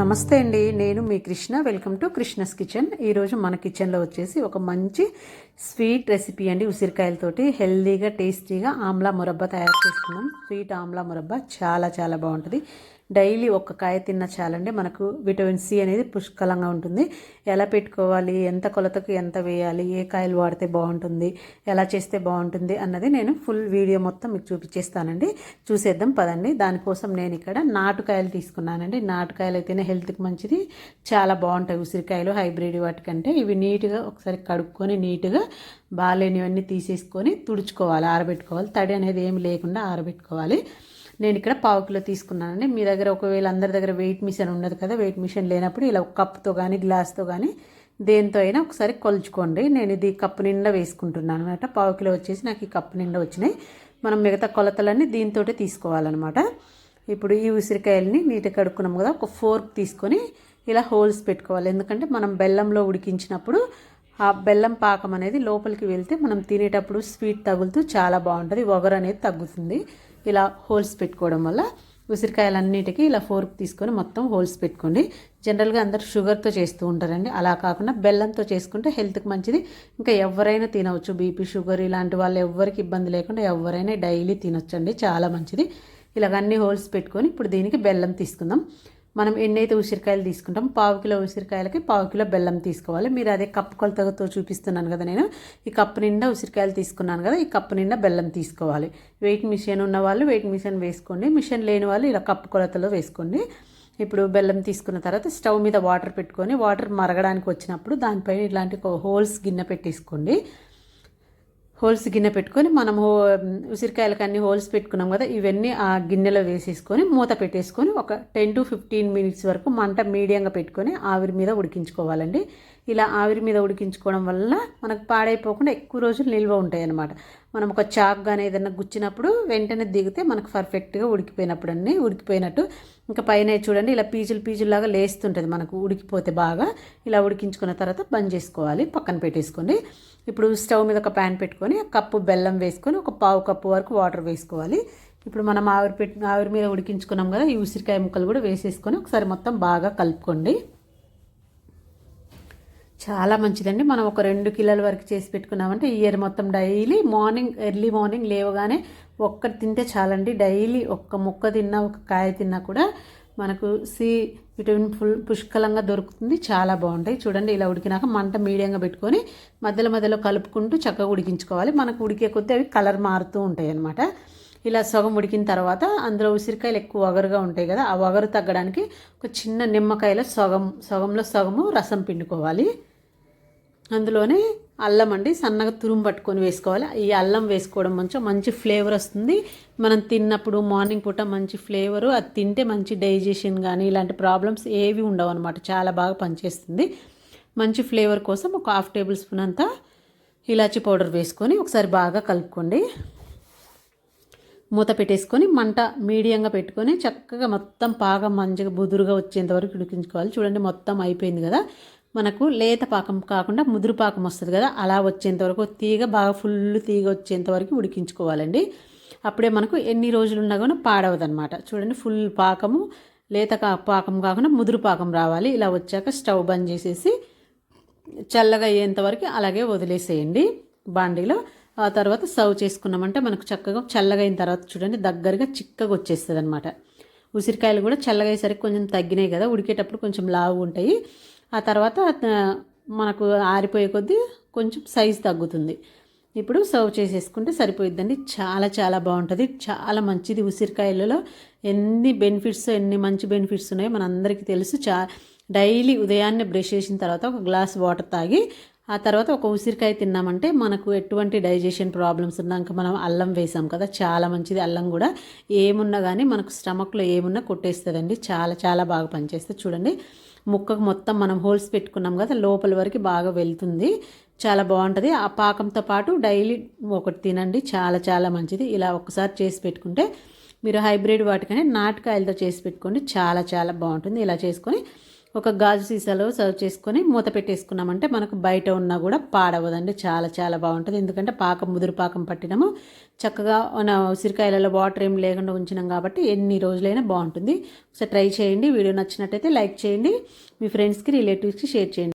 నమస్తే అండి. నేను మీ Krishna. Welcome to Krishna's kitchen. ఈరోజు మన కిచెన్లో వచ్చేసి ఒక మంచి స్వీట్ రెసిపీ అండి. ఉసిరికాయలతోటి హెల్దీగా టేస్టీగా ఆమ్లా మురబ్బా తయారు చేసుకున్నాం స్వీట్ ఆమ్లా మురబ్బా చాలా చాలా బాగుంటుంది. డైలీ ఒక్క కాయ తిన్న చాలండి. మనకు విటమిన్ సి అనేది పుష్కలంగా ఉంటుంది. ఎలా పెట్టుకోవాలి? ఎంత కొలతకు ఎంత వేయాలి? ఏ కాయలు వాడితే బాగుంటుంది? ఎలా చేస్తే బాగుంటుంది? అన్నది నేను ఫుల్ వీడియో మొత్తం మీకు చూపించేస్తానండి. చూసేద్దాం పదండి. దానికోసం నేను ఇక్కడ నాటుకాయలు తీసుకున్నానండి. నాటుకాయలు అయితేనే హెల్త్కి మంచిది. చాలా బాగుంటాయి ఉసిరికాయలు హైబ్రిడ్ వాటికంటే. ఇవి నీట్గా ఒకసారి కడుక్కొని నీట్గా బాగాలేనివన్నీ తీసేసుకొని తుడుచుకోవాలి ఆరబెట్టుకోవాలి. తడి అనేది ఏమి లేకుండా ఆరబెట్టుకోవాలి. నేను ఇక్కడ పావు కిలో తీసుకున్నానండి. మీ దగ్గర ఒకవేళ అందరి దగ్గర వెయిట్ మిషన్ ఉండదు కదా వెయిట్ మిషన్ లేనప్పుడు ఇలా ఒక కప్తో కానీ గ్లాస్తో కానీ దేంతో అయినా ఒకసారి కొలుచుకోండి. నేను ఇది కప్పు నిండా వేసుకుంటున్నాను అనమాట పావు కిలో వచ్చేసి నాకు ఈ కప్పు నిండా వచ్చినాయి. మనం మిగతా కొలతలన్నీ దీంతో తీసుకోవాలన్నమాట. ఇప్పుడు ఈ ఉసిరికాయలని నీట్గా కడుక్కున్నాం కదా ఒక ఫోర్క్ తీసుకొని ఇలా హోల్స్ పెట్టుకోవాలి. ఎందుకంటే మనం బెల్లంలో ఉడికించినప్పుడు ఆ బెల్లం పాకం అనేది లోపలికి వెళ్తే మనం తినేటప్పుడు స్వీట్ తగులుతూ చాలా బాగుంటుంది. ఒగరు అనేది తగ్గుతుంది. ఇలా హోల్స్ పెట్టుకోవడం వల్ల ఉసిరికాయలన్నిటికీ ఇలా ఫోర్క్ తీసుకొని మొత్తం హోల్స్ పెట్టుకోండి. జనరల్గా అందరు షుగర్తో చేస్తూ ఉంటారండి. అలా కాకుండా బెల్లంతో చేసుకుంటే హెల్త్కి మంచిది. ఇంకా ఎవరైనా తినవచ్చు. బీపీ షుగర్ ఇలాంటి వాళ్ళు ఎవరికి ఇబ్బంది లేకుండా ఎవరైనా డైలీ తినొచ్చండి. చాలా మంచిది. ఇలాగ అన్ని హోల్స్ పెట్టుకొని ఇప్పుడు దీనికి బెల్లం తీసుకుందాం. మనం ఎన్నైతే ఉసిరికాయలు తీసుకుంటాం పావు కిలో ఉసిరికాయలకి పావు కిలో బెల్లం తీసుకోవాలి. మీరు అదే కప్పు కొలతతో చూపిస్తున్నాను కదా నేను. ఈ కప్పు నిండా ఉసిరికాయలు తీసుకున్నాను కదా ఈ కప్పు నిండా బెల్లం తీసుకోవాలి. వెయిట్ మిషన్ ఉన్న వాళ్ళు వెయిట్ మిషన్ వేసుకోండి. మిషన్ లేని వాళ్ళు ఇలా కప్పు కొలతలో వేసుకోండి. ఇప్పుడు బెల్లం తీసుకున్న తర్వాత స్టవ్ మీద వాటర్ పెట్టుకొని వాటర్ మరగడానికి వచ్చినప్పుడు దానిపైన ఇలాంటి హోల్స్ గిన్నె పెట్టేసుకోండి. హోల్స్ గిన్నె పెట్టుకొని మనం హో ఉసిరికాయలకు అన్ని హోల్స్ పెట్టుకున్నాం కదా ఇవన్నీ ఆ గిన్నెలో వేసేసుకొని మూత పెట్టేసుకొని ఒక టెన్ టు ఫిఫ్టీన్ మినిట్స్ వరకు మంట మీడియంగా పెట్టుకొని ఆవిరి మీద ఉడికించుకోవాలండి. ఇలా ఆవిరి మీద ఉడికించుకోవడం వల్ల మనకు పాడైపోకుండా ఎక్కువ రోజులు నిల్వ ఉంటాయి అన్నమాట మనం ఒక చాక్ కానీ ఏదైనా గుచ్చినప్పుడు వెంటనే దిగితే మనకు పర్ఫెక్ట్గా ఉడికిపోయినప్పుడు అన్నీ ఉడికిపోయినట్టు. ఇంకా పైన చూడండి ఇలా పీచులు పీచుల్లాగా లేస్తుంటుంది మనకు ఉడికిపోతే బాగా. ఇలా ఉడికించుకున్న తర్వాత బంద్ చేసుకోవాలి పక్కన పెట్టేసుకోండి. ఇప్పుడు స్టవ్ మీద ఒక ప్యాన్ పెట్టుకొని కప్పు బెల్లం వేసుకొని ఒక పావు కప్పు వరకు వాటర్ వేసుకోవాలి. ఇప్పుడు మనం ఆవిరి పెట్టి ఆవిరి మీద ఉడికించుకున్నాం కదా ఈ ఉసిరికాయ ముక్కలు కూడా వేసేసుకొని ఒకసారి మొత్తం బాగా కలుపుకోండి. చాలా మంచిదండి. మనం ఒక రెండు కిలోల వరకు చేసి పెట్టుకున్నామంటే ఇయర్ మొత్తం డైలీ మార్నింగ్ ఎర్లీ మార్నింగ్ లేవగానే ఒక్కటి తింటే చాలండి. డైలీ ఒక్క ముక్క తిన్నా ఒక కాయ తిన్నా కూడా మనకు సి విటమిన్ ఫుల్ పుష్కలంగా దొరుకుతుంది. చాలా బాగుంటాయి. చూడండి ఇలా ఉడికినాక మంట మీడియంగా పెట్టుకొని మధ్యలో మధ్యలో కలుపుకుంటూ చక్కగా ఉడికించుకోవాలి. మనకు ఉడికే కొద్దీ అవి కలర్ మారుతూ ఉంటాయి అన్నమాట ఇలా సగం ఉడికిన తర్వాత అందులో ఉసిరికాయలు ఎక్కువ వగరుగా ఉంటాయి కదా ఆ వగరు తగ్గడానికి ఒక చిన్న నిమ్మకాయలో సగం సగంలో సగము రసం పిండుకోవాలి. అందులోనే అల్లం అండి సన్నగా తురుము పట్టుకొని వేసుకోవాలి. ఈ అల్లం వేసుకోవడం మంచి మంచి ఫ్లేవర్ వస్తుంది. మనం తిన్నప్పుడు మార్నింగ్ పూట మంచి ఫ్లేవరు అది తింటే మంచి డైజెషన్ కానీ ఇలాంటి ప్రాబ్లమ్స్ ఏవి ఉండవు అనమాట చాలా బాగా పనిచేస్తుంది. మంచి ఫ్లేవర్ కోసం ఒక హాఫ్ టేబుల్ స్పూన్ అంతా ఇలాచీ పౌడర్ వేసుకొని ఒకసారి బాగా కలుపుకోండి. మూత పెట్టేసుకొని మంట మీడియంగా పెట్టుకొని చక్కగా మొత్తం బాగా మంచిగా బుదురుగా వచ్చేంత వరకు ఉడికించుకోవాలి. చూడండి మొత్తం అయిపోయింది కదా. మనకు లేత పాకం కాకుండా ముదురు పాకం వస్తుంది కదా అలా వచ్చేంతవరకు తీగ బాగా ఫుల్ తీగ వచ్చేంతవరకు ఉడికించుకోవాలండి. అప్పుడే మనకు ఎన్ని రోజులు ఉన్నా కూడా పాడవదనమాట చూడండి ఫుల్ పాకము లేత పాకం కాకుండా ముదురు పాకం రావాలి. ఇలా వచ్చాక స్టవ్ బంద్ చేసేసి చల్లగా అయ్యేంత వరకు అలాగే వదిలేసేయండి బాండీలో. ఆ తర్వాత సర్వ్ చేసుకున్నామంటే మనకు చక్కగా చల్లగా అయిన తర్వాత చూడండి దగ్గరగా చిక్కగా వచ్చేస్తుంది అనమాట ఉసిరికాయలు కూడా చల్లగా అయ్యేసరికి కొంచెం తగ్గినాయి కదా ఉడికేటప్పుడు కొంచెం లావు ఉంటాయి. ఆ తర్వాత మనకు ఆరిపోయే కొద్దీ కొంచెం సైజ్ తగ్గుతుంది. ఇప్పుడు సర్వ్ చేసేసుకుంటే సరిపోయిద్దండి. చాలా చాలా బాగుంటుంది. చాలా మంచిది. ఉసిరికాయలలో ఎన్ని బెనిఫిట్స్ ఎన్ని మంచి బెనిఫిట్స్ ఉన్నాయో మనందరికీ తెలుసు. చా డైలీ ఉదయాన్నే బ్రష్ చేసిన తర్వాత ఒక గ్లాస్ వాటర్ తాగి ఆ తర్వాత ఒక ఉసిరికాయ తిన్నామంటే మనకు ఎటువంటి డైజెషన్ ప్రాబ్లమ్స్ ఉన్నాక మనం అల్లం వేసాం కదా చాలా మంచిది. అల్లం కూడా ఏమున్నా కానీ మనకు స్టమక్లో ఏమున్నా కొట్టేస్తుందండి. చాలా చాలా బాగా పనిచేస్తుంది. చూడండి. ముక్కకు మొత్తం మనం హోల్స్ పెట్టుకున్నాం కదా లోపల వరకు బాగా వెళ్తుంది. చాలా బాగుంటుంది. ఆ పాకంతో పాటు డైలీ ఒకటి తినండి చాలా చాలా మంచిది. ఇలా ఒకసారి చేసి పెట్టుకుంటే మీరు హైబ్రిడ్ వాటికనే నాటకాయలతో చేసి పెట్టుకోండి చాలా చాలా బాగుంటుంది. ఇలా చేసుకొని ఒక గాజు సీసాలో సర్వ్ చేసుకొని మూత పెట్టేసుకున్నామంటే మనకు బయట ఉన్నా కూడా పాడవదండి. చాలా చాలా బాగుంటుంది. ఎందుకంటే పాకం ముదురు పాకం పట్టినాము. చక్కగా మన ఉసిరికాయలలో వాటర్ ఏం లేకుండా ఉంచినాం కాబట్టి ఎన్ని రోజులైనా బాగుంటుంది. ఒకసారి ట్రై చేయండి. వీడియో నచ్చినట్టయితే లైక్ చేయండి. మీ ఫ్రెండ్స్కి రిలేటివ్స్కి షేర్ చేయండి.